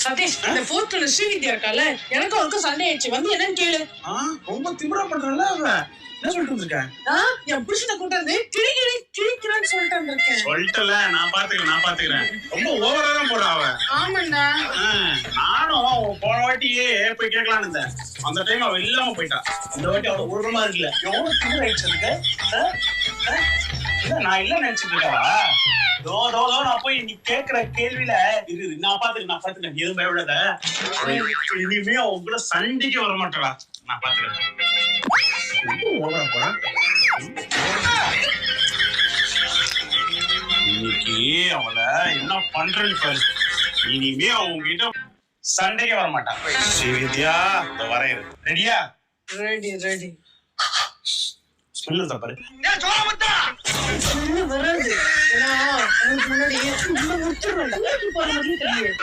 சதீஷ் இந்த ஃபோர்த் ஸ்ரீவித்யா இருக்கால எனக்கும் அவருக்கும் சண்டை ஆயிடுச்சு வந்து என்னன்னு கேளு. ரொம்ப திமிரா பண்றல அவ. என்ன சொல்லிட்டு இருந்திருக்க ஆ, என் புருஷனை கிளி கிளி கிழிக்கிறான்னு சொல்லிட்டு வந்திருக்கேன். சொல்லிட்டல நான் பாத்துக்கிறேன் நான் பாத்துக்கிறேன். ரொம்ப ஓவரா தான் போறா அவ. ஆமாண்டா. நானும் போன வாட்டியே போய் கேட்கலான்னு இருந்தேன். அந்த டைம் அவ இல்லாம போயிட்டா. இந்த வாட்டி அவள உருவமா இருக்குல்ல எவ்வளவு திமிர ஆயிடுச்சு நான் இல்ல நினைச்சிட்டு நான் போய் நீ கேக்குற கேள்வியில இரு நான் பாத்துக்கிறேன் நான் பாத்துக்கிறேன். எதுவும் பயப்படாத. இனிமே அவங்க கூட சண்டைக்கு வர மாட்டடா. நான் பாத்துக்கிறேன். இன்னைக்கு அவளை என்ன பண்றேன்னு பாரு. இனிமே அவங்க கிட்ட சண்டைக்கு வர மாட்டான் ஸ்ரீவித்யா இந்த வரையிரு ரெடியா ரெடி ரெடி ஸ்மெல் தப்பாரு இன்னும் வராது போற மாதிரி தெரியும்